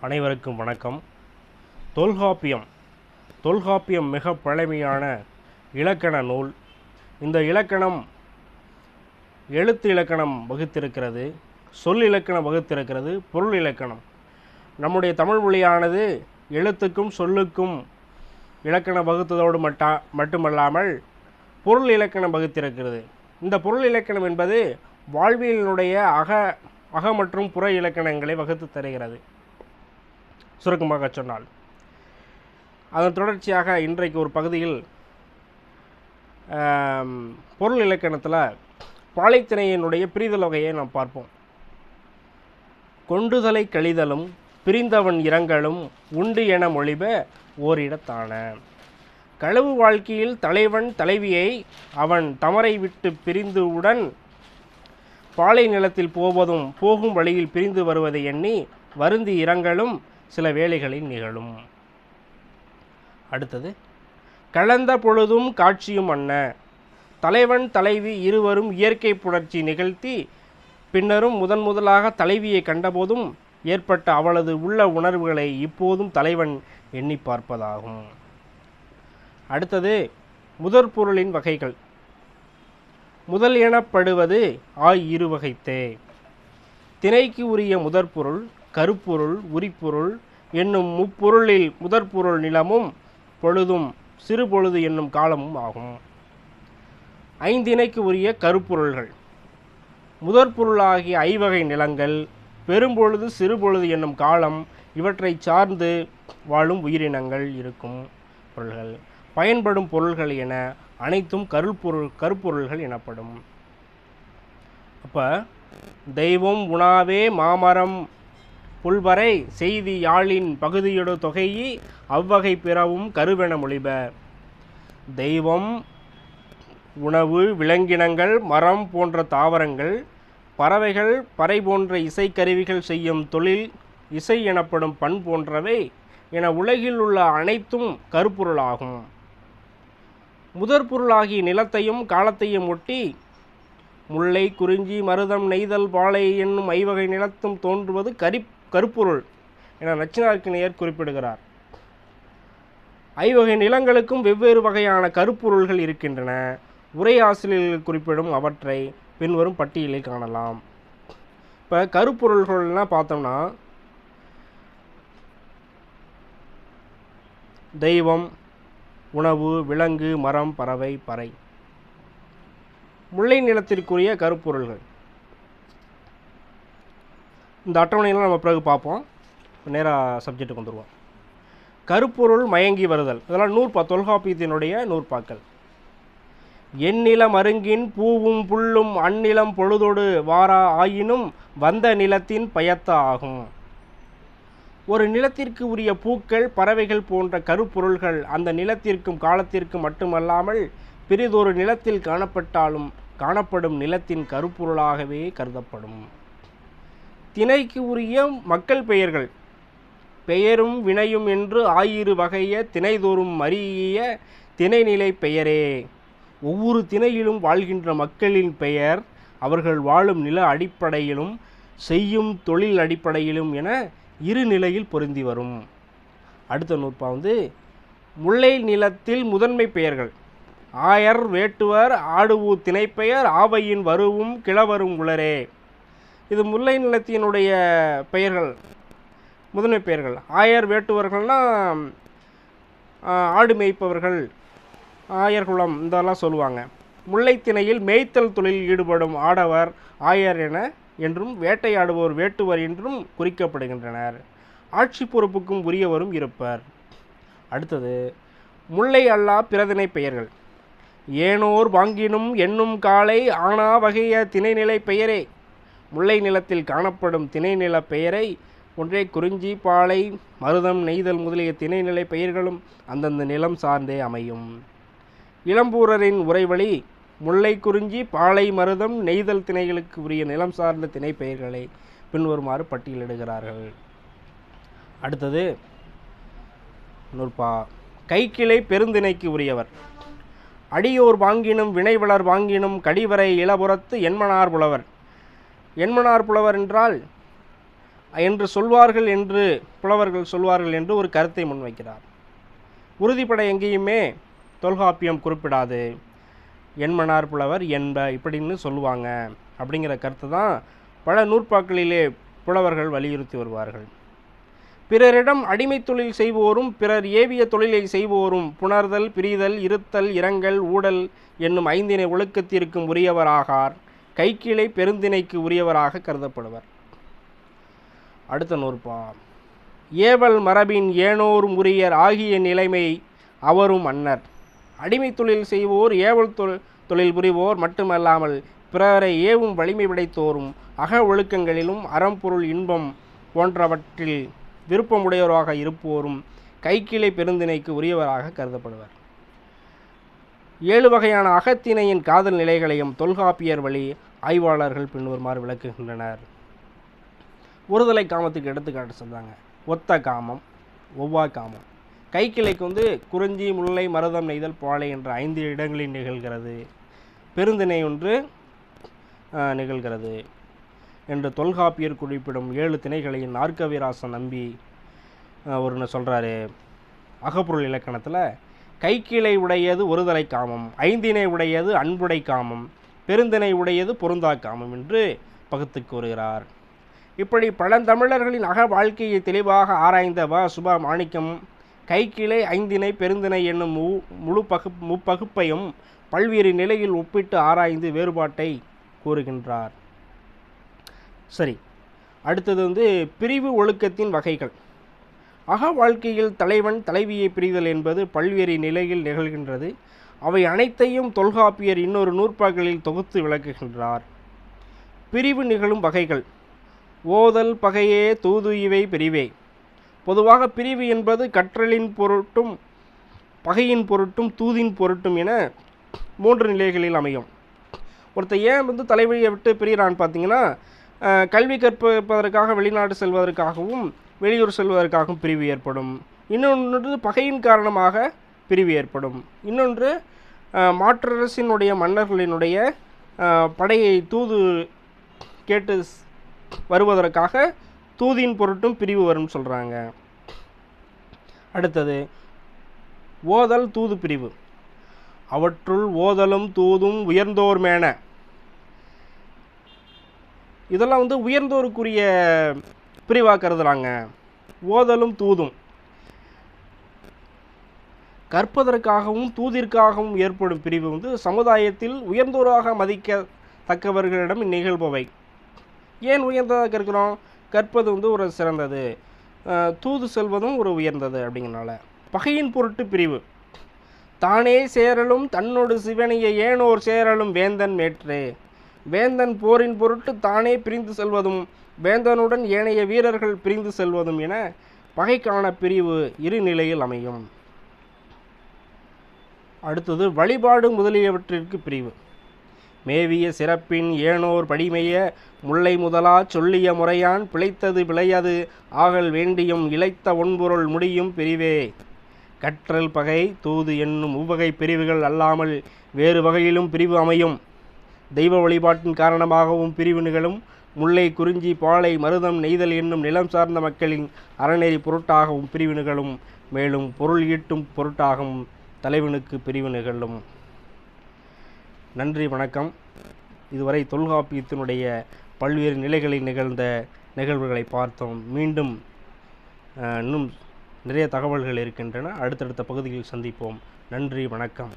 அனைவருக்கும் வணக்கம். தொல்காப்பியம். தொல்காப்பியம் மிக பழமையான இலக்கண நூல். இந்த இலக்கணம் எழுத்து இலக்கணம் வகுத்திருக்கிறது சொல் இலக்கணம் வகுத்திருக்கிறது பொருள் இலக்கணம். நம்முடைய தமிழ் மொழியானது எழுத்துக்கும் சொல்லுக்கும் இலக்கணம் வகுத்ததோடு மட்டா மட்டுமல்லாமல் பொருள் இலக்கணம் வகுத்திருக்கிறது. இந்த பொருள் இலக்கணம் என்பது வாழ்வியலினுடைய அக அக மற்றும் புற இலக்கணங்களை வகுத்து தருகிறது. சுருக்கமாக சொன்னால். அதன் தொடர்ச்சியாக இன்றைக்கு ஒரு பகுதியில் பொருள் இலக்கணத்தில் பாலைத்திணையினுடைய பிரிதல் வகையை நாம் பார்ப்போம். கொண்டுதலை கழிதலும் பிரிந்தவன் இரங்கலும் உண்டு என மொழிப ஓரிடத்தான. களவு வாழ்க்கையில் தலைவன் தலைவியை அவன் தமரை விட்டு பிரிந்துவுடன் பாலை நிலத்தில் போவதும் போகும் வழியில் பிரிந்து வருவதை எண்ணி வருந்தி இரங்கலும் சில வேளைகளில் நிகழும். அடுத்தது கலந்த பொழுதும் காட்சியும் அன்ன. தலைவன் தலைவி இருவரும் இயற்கை புணர்ச்சி நிகழ்த்தி பின்னரும் முதன் முதலாக தலைவியை கண்டபோதும் ஏற்பட்ட அவளது உள்ள உணர்வுகளை இப்போதும் தலைவன் எண்ணி பார்ப்பதாகும். அடுத்தது முதற் பொருளின் வகைகள். முதல் எனப்படுவது ஆய் இருவகைத்தே. திணைக்கு உரிய முதற்பொருள் கருப்பொருள் உரிப்பொருள் என்னும் முப்பொருளில் முதற்பொருள் நிலமும் பொழுதும் சிறுபொழுது என்னும் காலமும் ஆகும். ஐந்திணைக்கு உரிய கருப்பொருள்கள். முதற்பொருளாகிய ஐவகை நிலங்கள் பெரும்பொழுது சிறுபொழுது என்னும் காலம் இவற்றை சார்ந்து வாழும் உயிரினங்கள் இருக்கும் பொருள்கள். பயன்படும் பொருள்கள் என அனைத்தும் கருப்பொருள் கருப்பொருள்கள் எனப்படும். அப்போ தெய்வம் உணாவே மாமரம் புல்வரை செய்தி யாழின் பகுதியொடு தொகையி அவ்வகை பிறவும் கருவென மொழிப. தெய்வம் உணவு விலங்கினங்கள் மரம் போன்ற தாவரங்கள் பறவைகள் பறை போன்ற இசைக்கருவிகள் செய்யும் தொழில் இசை எனப்படும் பண் போன்றவை என உலகில் உள்ள அனைத்தும் கருப்பொருளாகும். முதற்பொருளாகிய நிலத்தையும் காலத்தையும் ஒட்டி முல்லை குறிஞ்சி மருதம் நெய்தல் பாலை என்னும் ஐவகை நிலத்தும் தோன்றுவது கரிப் கருப்பொருள் என நச்சினார்க்கினியர் குறிப்பிடுகிறார். ஐவகை நிலங்களுக்கும் வெவ்வேறு வகையான கருப்பொருள்கள் இருக்கின்றன. உரையாசிரியர்கள் குறிப்பிடும் அவற்றை பின்வரும் பட்டியலில் காணலாம். இப்போ கருப்பொருள்கள்லாம் பார்த்தோம்னா தெய்வம் உணவு விலங்கு மரம் பறவை பறை. முல்லை நிலத்திற்குரிய கருப்பொருள்கள். இந்த அட்டவணையெல்லாம் நம்ம பிறகு பார்ப்போம். நேராக சப்ஜெக்ட்டுக்கு வந்துடுவோம் கருப்பொருள் மயங்கி வருதல். இதெல்லாம் நூற்பா தொல்காப்பியத்தினுடைய நூற்பாக்கள் எந்நில அருங்கின் பூவும் புல்லும் அந்நிலம் பொழுதொடு வாரா ஆயினும் வந்த நிலத்தின் பயத்த ஆகும். ஒரு நிலத்திற்கு உரிய பூக்கள் பறவைகள் போன்ற கருப்பொருள்கள் அந்த நிலத்திற்கும் காலத்திற்கும் மட்டுமல்லாமல் பிறிதொரு நிலத்தில் காணப்பட்டாலும் காணப்படும் நிலத்தின் கருப்பொருளாகவே கருதப்படும். திணைக்கு உரிய மக்கள் பெயர்கள். பெயரும் வினையும் என்று ஆயிரு வகைய திணைதோறும் மறிய திணைநிலை பெயரே. ஒவ்வொரு திணையிலும் வாழ்கின்ற மக்களின் பெயர் அவர்கள் வாழும் நில அடிப்படையிலும் செய்யும் தொழில் அடிப்படையிலும் என இரு நிலையில் பொருந்தி வரும். அடுத்த நூற்பா வந்து முல்லை நிலத்தில் முதன்மை பெயர்கள். ஆயர் வேட்டுவர் ஆடுவு திணைப்பெயர் ஆவையின் வருவும் கிழவரும் உளரே. இது முல்லை நிலத்தினுடைய பெயர்கள் முதன்மை பெயர்கள். ஆயர் வேட்டுவர்கள்னா ஆடு மேய்ப்பவர்கள் ஆயர்குளம் இதெல்லாம் சொல்லுவாங்க. முல்லைத்திணையில் மேய்த்தல் தொழிலில் ஈடுபடும் ஆடவர் ஆயர் என என்றும் வேட்டையாடுவோர் வேட்டுவர் என்றும் குறிக்கப்படுகின்றனர். ஆட்சி பொறுப்புக்கும் உரியவரும் இருப்பர். அடுத்தது முல்லை அல்லா பிரதினை பெயர்கள். ஏனோர் வாங்கினும் என்னும் காலை ஆனா வகைய திணைநிலை பெயரே. முல்லை நிலத்தில் காணப்படும் திணைநில பெயரை ஒன்றே குறிஞ்சி பாலை மருதம் நெய்தல் முதலிய திணைநிலை பெயர்களும் அந்தந்த நிலம் சார்ந்தே அமையும். இளம்பூரரின் உரைவழி முல்லை குறிஞ்சி பாலை மருதம் நெய்தல் திணைகளுக்கு உரிய நிலம் சார்ந்த திணை பெயர்களை பின்வருமாறு பட்டியலிடுகிறார்கள். அடுத்தது நூற்பா கைக்கிளை பெருந்திணைக்கு உரியவர். அடியோர் வாங்கினும் வினைவளர் வாங்கினும் கடிவரை இளபுறத்து என்மனார் புலவர். என்மனார் புலவர் என்றால் என்று சொல்வார்கள் என்று புலவர்கள் சொல்வார்கள் என்று ஒரு கருத்தை முன்வைக்கிறார். உறுதிப்பட எங்கேயுமே தொல்காப்பியம் குறிப்பிடாது. என்மனார் புலவர் என்ப இப்படின்னு சொல்லுவாங்க. அப்படிங்கிற கருத்து தான் பல நூற்பாக்களிலே புலவர்கள் வலியுறுத்தி வருவார்கள். பிறரிடம் அடிமை தொழில் செய்வோரும் பிறர் ஏவிய தொழிலை செய்வோரும் புணர்தல் பிரிதல் இருத்தல் இரங்கல் ஊடல் என்னும் ஐந்தினை ஒழுக்கத்திற்கும் உரியவராகார். கைக்கிளை பெருந்திணைக்கு உரியவராக கருதப்படுவர். அடுத்த நூற்பா ஏவல் மரபின் ஏனோர் முறியர் ஆகிய நிலைமை அவரும் மன்னர். அடிமை தொழில் செய்வோர் ஏவல் தொழில் புரிவோர் மட்டுமல்லாமல் பிறரை ஏவும் வலிமை படைத்தோரும் அக ஒழுக்கங்களிலும் அறம்பொருள் இன்பம் போன்றவற்றில் விருப்பமுடையவராக இருப்போரும் கைக்கிளை பெருந்திணைக்கு உரியவராக கருதப்படுவர். ஏழு வகையான அகத்திணையின் காதல் நிலைகளையும் தொல்காப்பியர் வழி ஆய்வாளர்கள் பின்வருமாறு விளக்குகின்றனர். ஒருதலை காமத்துக்கு எடுத்துக்காட்டு சொல்கிறாங்க ஒத்த காமம் ஒவ்வா காமம். கைக்கிளைக்கு வந்து குறிஞ்சி முல்லை மருதம் நெய்தல் பாலை என்ற ஐந்து இடங்களில் நிகழ்கிறது. பெருந்திணை ஒன்று நிகழ்கிறது என்று தொல்காப்பியர் குறிப்பிடும் ஏழு திணைகளையும் நாற்கவிராசன் நம்பி ஒருன்னு சொல்கிறாரு அகப்பொருள் இலக்கணத்தில் கைக்கிளை உடையது ஒருதலை காமம் ஐந்தினை உடையது அன்புடை காமம். பெருந்திணை உடையது பொருந்தாக்காமம் என்று பகுத்து கூறுகிறார். இப்படி பழந்தமிழர்களின் அக வாழ்க்கையை தெளிவாக ஆராய்ந்த வ. சுபா மாணிக்கம் கைக்கிளை ஐந்தினை பெருந்திணை என்னும் மு முழு பகு முப்பகுப்பையும் பல்வேறு நிலையில் ஒப்பிட்டு ஆராய்ந்து வேறுபாட்டை கூறுகின்றார். சரி அடுத்தது வந்து பிரிவு ஒழுக்கத்தின் வகைகள். அக வாழ்க்கையில் தலைவன் தலைவியை பிரிதல் என்பது பல்வேறு நிலையில் நிகழ்கின்றது. அவை அனைத்தையும் தொல்காப்பியர் இன்னொரு நூற்பாக்களில் தொகுத்து விளக்குகின்றார். பிரிவு நிகழும் வகைகள். ஓதல் பகையே தூது இவை பிரிவே. பொதுவாக பிரிவு என்பது கற்றலின் பொருட்டும் பகையின் பொருட்டும் தூதின் பொருட்டும் என மூன்று நிலைகளில் அமையும். ஒருத்தன் ஏன் வந்து தலைவழியை விட்டு பிரிகிறான்னு பார்த்தீங்கன்னா கல்வி கற்பதற்காக வெளிநாடு செல்வதற்காகவும் வெளியூர் செல்வதற்காகவும் பிரிவு ஏற்படும். இன்னொன்று பகையின் காரணமாக பிரிவு ஏற்படும். இன்னொன்று மாற்றரசினுடைய மன்னர்களினுடைய படையை தூது கேட்டு வருவதற்காக தூதின் பொருட்டும் பிரிவு வரும்னு சொல்கிறாங்க அடுத்தது ஓதல் தூது பிரிவு. அவற்றுள் ஓதலும் தூதும் உயர்ந்தோர் மேன. இதெல்லாம் வந்து உயர்ந்தோருக்குரிய பிரிவாக கருதுறாங்க ஓதலும் தூதும். கற்பதற்காகவும் தூதிற்காகவும் ஏற்படும் பிரிவு வந்து சமுதாயத்தில் உயர்ந்தோராக மதிக்கத்தக்கவர்களிடம் நிகழ்பவை ஏன் உயர்ந்ததாக கற்கிறோம் கற்பது வந்து ஒரு சிறந்தது. தூது செல்வதும் ஒரு உயர்ந்தது அப்படிங்கிறனால. பகையின் பொருட்டு பிரிவு. தானே சேரலும் தன்னோடு சிவனைய ஏனோர் சேரலும் வேந்தன் மேற்றே. வேந்தன் போரின் பொருட்டு தானே பிரிந்து செல்வதும் வேந்தனுடன் ஏனைய வீரர்கள் பிரிந்து செல்வதும் என பகைக்கான பிரிவு இரு நிலையில் அமையும். அடுத்தது வழிபாடு முதலியவற்றிற்கு பிரிவு. மேவிய சிறப்பின் ஏனோர் படிமைய முல்லை முதலா சொல்லிய முறையான் பிழைத்தது பிழையது ஆகல் வேண்டியும் இழைத்த ஒன்பொருள் முடியும் பிரிவே. கற்றல் பகை தூது என்னும் உவகை பிரிவுகள் அல்லாமல் வேறு வகையிலும் பிரிவு அமையும். தெய்வ வழிபாட்டின் காரணமாகவும் பிரிவு நிகழும். முல்லை குறிஞ்சி பாலை மருதம் நெய்தல் என்னும் நிலம் சார்ந்த மக்களின் அறநெறி பொருட்டாகவும் பிரிவு நிகழும். மேலும் பொருள் ஈட்டும் பொருட்டாகவும் தலைவனுக்கு பிரிவு நிகழும். நன்றி வணக்கம். இதுவரை தொல்காப்பியத்தினுடைய பல்வேறு நிலைகளில் நிகழ்ந்த நிகழ்வுகளை பார்த்தோம். மீண்டும் இன்னும் நிறைய தகவல்கள் இருக்கின்றன. அடுத்தடுத்த பகுதிகளில் சந்திப்போம். நன்றி வணக்கம்.